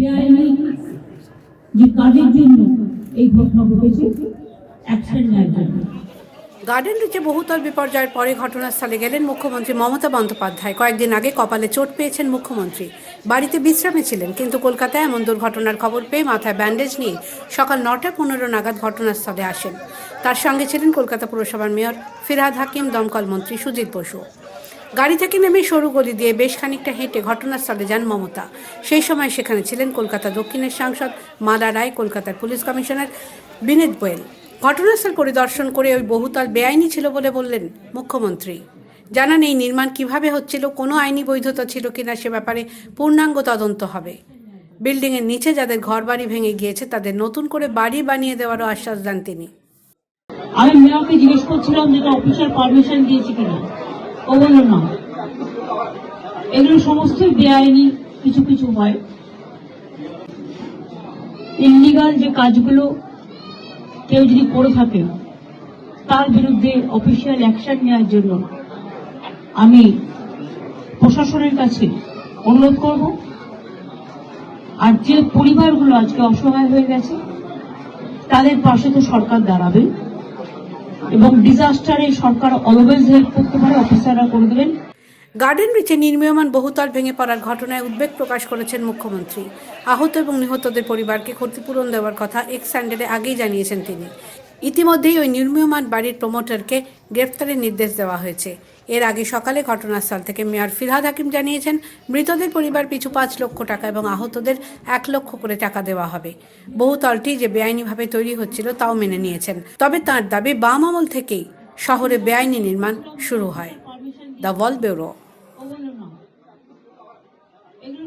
বেআইনি যে কাজের জন্য এই ঘটনা ঘটেছে অ্যাকশন নেওয়ার জন্য। গার্ডেন রিচে বহুতল বিপর্যয়ের পরে ঘটনাস্থলে গেলেন মুখ্যমন্ত্রী মমতা বন্দ্যোপাধ্যায়। কয়েকদিন আগে কপালে চোট পেয়েছেন মুখ্যমন্ত্রী। বাড়িতে বিশ্রামে ছিলেন, কিন্তু কলকাতায় এমন দুর্ঘটনার খবর পেয়ে মাথায় ব্যান্ডেজ নিয়ে সকাল নটা পনেরো নাগাদ ঘটনাস্থলে আসেন। তার সঙ্গে ছিলেন কলকাতা পুরসভার মেয়র ফিরহাদ হাকিম, দমকল মন্ত্রী সুজিত বসু। গাড়ি থেকে নেমে সরু গলি দিয়ে বেশ খানিকটা হেঁটে ঘটনাস্থলে যান মমতা। সেই সময় সেখানে ছিলেন কলকাতা দক্ষিণের সাংসদ মালা রায়, কলকাতার পুলিশ কমিশনার বিনীত গোয়েল। ঘটনাস্থল পরিদর্শন করে ওই বহুতল বেআইনি ছিল বলে বললেন মুখ্যমন্ত্রী। জানান, এই নির্মাণ কীভাবে হচ্ছিল, কোনো আইনি বৈধতা ছিল কিনা সে ব্যাপারে পূর্ণাঙ্গ তদন্ত হবে। বিল্ডিংয়ের নিচে যাদের ঘরবাড়ি ভেঙে গিয়েছে, তাদের নতুন করে বাড়ি বানিয়ে দেওয়ারও আশ্বাস দেন তিনি। আমি মেয়রকে জিজ্ঞেস করছিলাম যে এটা অফিসার পারমিশন দিয়েছে কিনা। ও বলল না এগুলো সমস্তই বেআইনি কিছু কিছু হয়। ইনলিগাল যে কাজগুলো কেউ যদি করে থাকে, তার বিরুদ্ধে অফিসিয়াল অ্যাকশন নেওয়ার জন্য আমি প্রশাসনের কাছে অনুরোধ করব। আর যে পরিবারগুলো আজকে অসহায় হয়ে গেছে, তাদের পাশে তো সরকার দাঁড়াবে। এবং ডিজাস্টারে সরকার অলওয়েজ হেল্প করতে পারে অফিসাররা করে দেবেন। গার্ডেন ব্রিজে নির্মীয়মান বহুতল ভেঙে পড়ার ঘটনায় উদ্বেগ প্রকাশ করেছেন মুখ্যমন্ত্রী। আহত এবং নিহতদের পরিবারকে ক্ষতিপূরণ দেওয়ার কথা এক্স স্যান্ডেলে আগেই জানিয়েছেন তিনি। ইতিমধ্যেই ওই নির্মীয়মান বাড়ির প্রমোটারকে গ্রেপ্তারের নির্দেশ দেওয়া হয়েছে। এর আগে সকালে ঘটনাস্থল থেকে মেয়র ফিরহাদ হাকিম জানিয়েছেন, মৃতদের পরিবার পিছু পাঁচ লক্ষ টাকা এবং আহতদের এক লক্ষ করে টাকা দেওয়া হবে। বহুতলটি যে বেআইনিভাবে তৈরি হচ্ছিল তাও মেনে নিয়েছেন। তবে তার দাবি, বাম আমল থেকেই শহরে বেআইনি নির্মাণ শুরু হয়। The wall bureau. বলল না। এগুলো